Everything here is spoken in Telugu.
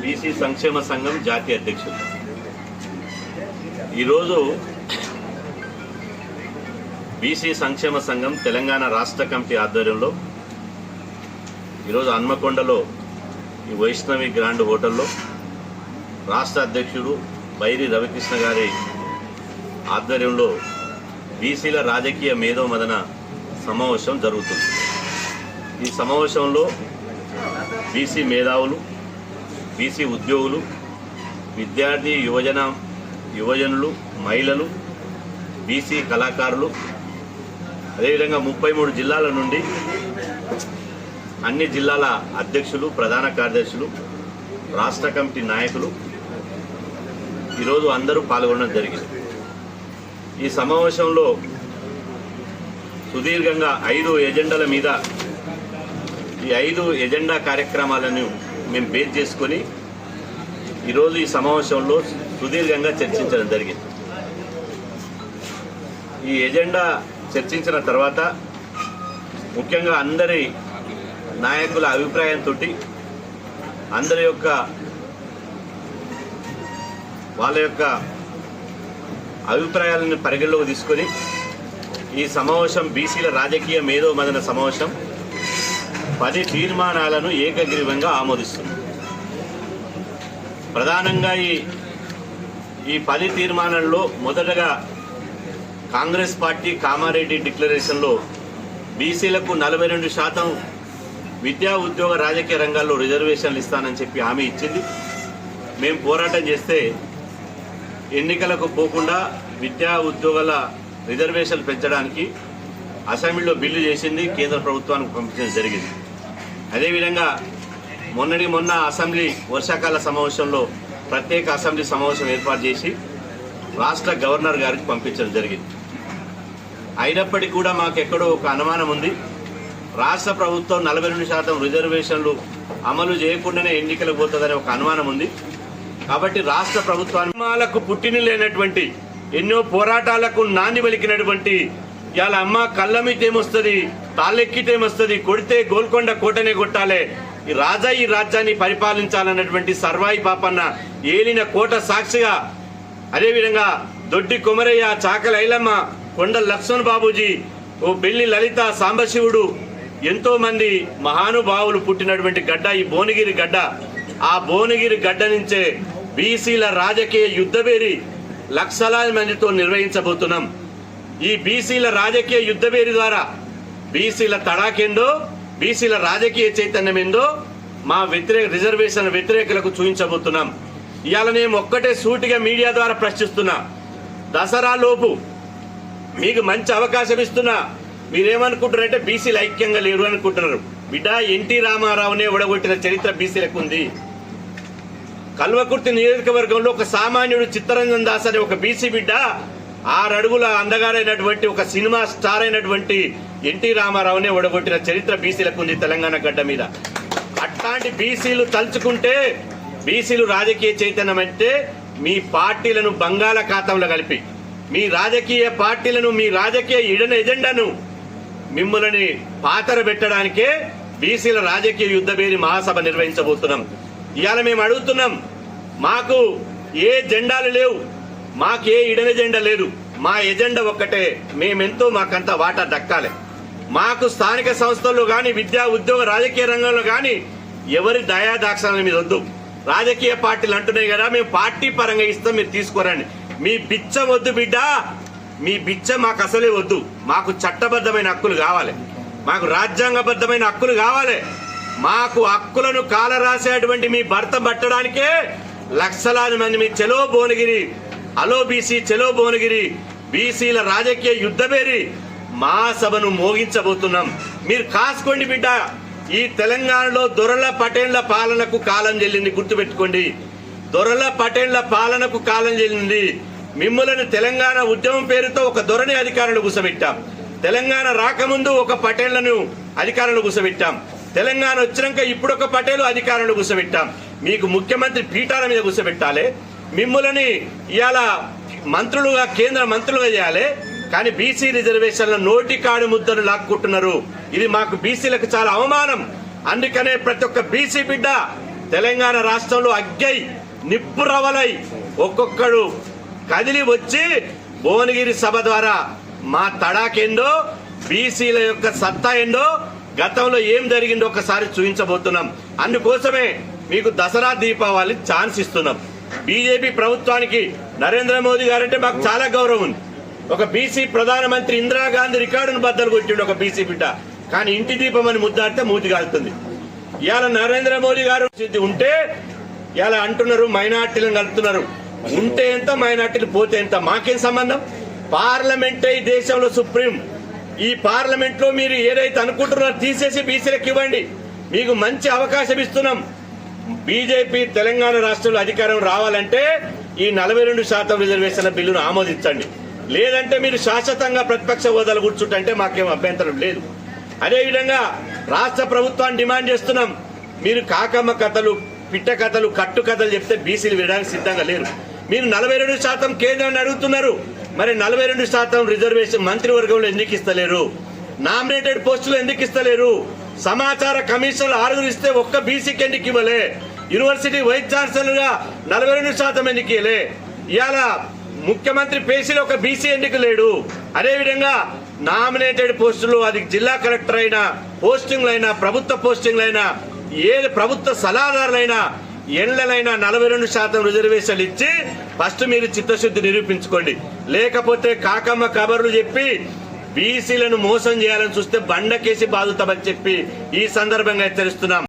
బీసీ సంక్షేమ సంఘం జాతీయ అధ్యక్షుడు ఈరోజు బీసీ సంక్షేమ సంఘం తెలంగాణ రాష్ట్ర కమిటీ ఆధ్వర్యంలో ఈరోజు హన్మకొండలో ఈ వైష్ణవి గ్రాండ్ హోటల్లో రాష్ట్ర అధ్యక్షుడు బైరి రవికృష్ణ గారి ఆధ్వర్యంలో బీసీల రాజకీయ మేధో మదన సమావేశం జరుగుతుంది. ఈ సమావేశంలో బీసీ మేధావులు బీసీ ఉద్యోగులు విద్యార్థి యువజన యువజనులు మహిళలు బీసీ కళాకారులు అదేవిధంగా ముప్పై మూడు జిల్లాల నుండి అన్ని జిల్లాల అధ్యక్షులు ప్రధాన కార్యదర్శులు రాష్ట్ర కమిటీ నాయకులు ఈరోజు అందరూ పాల్గొనడం జరిగింది. ఈ సమావేశంలో సుదీర్ఘంగా ఐదు ఎజెండాల మీద ఈ ఐదు ఎజెండా కార్యక్రమాలను మేము బేస్ చేసుకొని ఈరోజు ఈ సమావేశంలో సుదీర్ఘంగా చర్చించడం జరిగింది. ఈ ఎజెండా చర్చించిన తర్వాత ముఖ్యంగా అందరి నాయకుల అభిప్రాయంతో అందరి యొక్క వాళ్ళ యొక్క అభిప్రాయాలను పరిగణలోకి తీసుకొని ఈ సమావేశం బీసీల రాజకీయ మేధో మదన సమావేశం పది తీర్మానాలను ఏకగ్రీవంగా ఆమోదిస్తుంది. ప్రధానంగా ఈ ఈ పది తీర్మానాల్లో మొదటగా కాంగ్రెస్ పార్టీ కామారెడ్డి డిక్లరేషన్లో బీసీలకు నలభై రెండు శాతం విద్యా ఉద్యోగ రాజకీయ రంగాల్లో రిజర్వేషన్లు ఇస్తానని చెప్పి హామీ ఇచ్చింది. మేము పోరాటం చేస్తే ఎన్నికలకు పోకుండా విద్యా ఉద్యోగాల రిజర్వేషన్లు పెంచడానికి అసెంబ్లీలో బిల్లు చేసింది కేంద్ర ప్రభుత్వానికి పంపించడం జరిగింది. అదేవిధంగా మొన్నటి మొన్న అసెంబ్లీ వర్షాకాల సమావేశంలో ప్రత్యేక అసెంబ్లీ సమావేశం ఏర్పాటు చేసి రాష్ట్ర గవర్నర్ గారికి పంపించడం జరిగింది. అయినప్పటికీ కూడా మాకు ఎక్కడో ఒక అనుమానం ఉంది. రాష్ట్ర ప్రభుత్వం నలభై రెండు శాతం రిజర్వేషన్లు అమలు చేయకుండానే ఎన్నికలకు పోతుందనే ఒక అనుమానం ఉంది. కాబట్టి రాష్ట్ర ప్రభుత్వాలకు పుట్టిన లేనటువంటి ఎన్నో పోరాటాలకు నాంది పలికినటువంటి ఇవాళ అమ్మ కళ్ళమితేమొస్తుంది తాళ్ళెక్కితేమొస్తుంది కొడితే గోల్కొండ కోటనే కొట్టాలే. ఈ రాజా ఈ రాజ్యాన్ని పరిపాలించాలన్నటువంటి సర్వాయి పాపన్న ఏలిన కోట సాక్షిగా అదేవిధంగా దొడ్డి కొమరయ్య చాకల ఐలమ్మ కొండ లక్ష్మణ్ బాబూజీ ఓ బెల్లి లలిత సాంబశివుడు ఎంతో మంది మహానుభావులు పుట్టినటువంటి గడ్డ ఈ భువనగిరి గడ్డ. ఆ భువనగిరి గడ్డ నుంచే బీసీల రాజకీయ యుద్ధవేరి లక్షలాది మందితో నిర్వహించబోతున్నాం. ఈ బీసీల రాజకీయ యుద్ధవేరి ద్వారా బీసీల తడాకేందో బీసీల రాజకీయ చైతన్యం ఏందో మా వ్యతిరేక రిజర్వేషన్ వ్యతిరేకులకు చూపించబోతున్నాం ఇవాళ నేను ఒక్కటే సూటిగా మీడియా ద్వారా ప్రశ్నిస్తున్నా. దసరా లోపు మీకు మంచి అవకాశం ఇస్తున్నా. మీరేమనుకుంటున్నారంటే బీసీలు ఐక్యంగా లేరు అనుకుంటున్నారు. బిడ్డ ఎన్టీ రామారావునే ఒడగొట్టిన చరిత్ర బీసీలకు ఉంది. కల్వకుర్తి నియోజకవర్గంలో ఒక సామాన్యుడు చిత్తరంజన్ దాస్ అనే ఒక బీసీ బిడ్డ ఆరడుగుల అందగారైనటువంటి ఒక సినిమా స్టార్ అయినటువంటి ఎన్టీ రామారావునే ఒడగొట్టిన చరిత్ర బీసీలకు ఉంది తెలంగాణ గడ్డ మీద. అట్లాంటి బీసీలు తలుచుకుంటే బీసీలు రాజకీయ చైతన్యం అంటే మీ పార్టీలను బంగాళాఖాతంలో కలిపి మీ రాజకీయ పార్టీలను మీ రాజకీయ ఇడన ఎజెండాను మిమ్మల్ని పాతర పెట్టడానికే బీసీల రాజకీయ యుద్ధబేరి మహాసభ నిర్వహించబోతున్నాం. ఇవాళ మేము అడుగుతున్నాం మాకు ఏ జెండాలు లేవు. మాకే ఇడన్ ఎజెండా లేదు. మా ఎజెండా ఒక్కటే. మేమెంతో మాకంత వాటా దక్కాలి. మాకు స్థానిక సంస్థల్లో కానీ విద్యా ఉద్యోగ రాజకీయ రంగంలో కానీ ఎవరి దయాదాక్షణాల మీద వద్దు. రాజకీయ పార్టీలు అంటున్నాయి కదా మేము పార్టీ పరంగా ఇస్తాం మీరు తీసుకోరండి. మీ బిచ్చ వద్దు బిడ్డ. మీ బిచ్చ మాకు అసలే వద్దు. మాకు చట్టబద్ధమైన హక్కులు కావాలి. మాకు రాజ్యాంగబద్ధమైన హక్కులు కావాలి. మాకు హక్కులను కాలరాసేటువంటి మీ భర్త పట్టడానికే లక్షలాది మంది మీ చెలో భువనగిరి అలో బీసీ చెలో భువనగిరి. బీసీల రాజకీయ యుద్ధమేరి మా సభను మోగించబోతున్నాం. మీరు కాసుకోండి బిడ్డ. ఈ తెలంగాణలో దొరల పటేళ్ళ పాలనకు కాలం చెల్లింది గుర్తుపెట్టుకోండి. దొరల పటేళ్ళ పాలనకు కాలం చెల్లింది. మిమ్మలను తెలంగాణ ఉద్యమం పేరుతో ఒక దొరని అధికారులు కూసబెట్టాం. తెలంగాణ రాకముందు ఒక పటేళ్ళను అధికారులు కూసబెట్టాం. తెలంగాణ వచ్చినాక ఇప్పుడు ఒక పటేలు అధికారులు కూసబెట్టాం. మీకు ముఖ్యమంత్రి పీఠాల మీద కూసబెట్టాలి. మిమ్ములని ఇవాళ మంత్రులుగా కేంద్ర మంత్రులుగా చేయాలి. కానీ బీసీ రిజర్వేషన్ల నోటి కాడి ముద్దను లాక్కుంటున్నారు. ఇది మాకు బీసీలకు చాలా అవమానం. అందుకనే ప్రతి ఒక్క బీసీ బిడ్డ తెలంగాణ రాష్ట్రంలో అగ్గై నిప్పురవలై ఒక్కొక్కడు కదిలి వచ్చి భువనగిరి సభ ద్వారా మా తడాకేందో బీసీల యొక్క సత్తా ఏందో గతంలో ఏం జరిగిందో ఒకసారి చూపించబోతున్నాం అందుకోసమే మీకు దసరా దీపావళి ఛాన్స్ ఇస్తున్నాం. బీజేపీ ప్రభుత్వానికి నరేంద్ర మోదీ గారంటే మాకు చాలా గౌరవం ఉంది. ఒక బీసీ ప్రధానమంత్రి ఇందిరాగాంధీ రికార్డును బద్దలు కొట్టిండు ఒక బీసీ బిడ్డ. కానీ ఇంటి దీపం అని ముద్దాడితే మూతి కాలుతుంది. ఇవాళ నరేంద్ర మోదీ గారు ఉంటే ఇలా అంటున్నారు మైనార్టీలను కలుపుతున్నారు ఉంటే ఎంత మైనార్టీలు పోతే ఎంత మాకేం సంబంధం? పార్లమెంటే ఈ దేశంలో సుప్రీం. ఈ పార్లమెంట్లో మీరు ఏదైతే అనుకుంటున్నారో తీసేసి బీసీలకు ఇవ్వండి. మీకు మంచి అవకాశం ఇస్తున్నాం. బీజేపీ తెలంగాణ రాష్ట్రంలో అధికారం రావాలంటే ఈ నలభై రెండు శాతం రిజర్వేషన్ల బిల్లును ఆమోదించండి. లేదంటే మీరు శాశ్వతంగా ప్రతిపక్ష హోదాలు కూర్చుంటే మాకేం అభ్యంతరం లేదు. అదేవిధంగా రాష్ట్ర ప్రభుత్వాన్ని డిమాండ్ చేస్తున్నాం. మీరు కాకమ్మ కథలు పిట్ట కథలు కట్టు కథలు చెప్తే బీసీలు వినడానికి సిద్ధంగా లేరు. మీరు నలభై రెండు శాతం కేంద్రాన్ని అడుగుతున్నారు. మరి నలభై రెండు శాతం రిజర్వేషన్ మంత్రివర్గంలో ఎందుకు ఇస్తలేరు? నామినేటెడ్ పోస్టులు ఎందుకు ఇస్తలేరు? సమాచార కమిషన్లు ఆరుగురు ఇస్తే ఒక్క బీసీకి ఎందుకు ఇవ్వలే. యూనివర్సిటీ వైస్ ఛాన్సలర్గా నలభై రెండు శాతం ఎందుకు ఇవ్వలే? ఇవాళ ముఖ్యమంత్రి పేసీలో ఒక బీసీ ఎందుకు లేడు? అదేవిధంగా నామినేటెడ్ పోస్టులు అది జిల్లా కలెక్టర్ అయినా పోస్టింగ్లు అయినా ప్రభుత్వ పోస్టింగ్లు అయినా ఏది ప్రభుత్వ సలహాదారులైనా ఎండ్లనైనా నలభై రెండు శాతం రిజర్వేషన్లు ఇచ్చి ఫస్ట్ మీరు చిత్తశుద్ధి నిరూపించుకోండి. లేకపోతే కాకమ్మ కబర్లు చెప్పి బీసీలను మోసం చేయాలని చూస్తే బండకేసి బాధుతామని చెప్పి ఈ సందర్భంగా హెచ్చరిస్తున్నాం.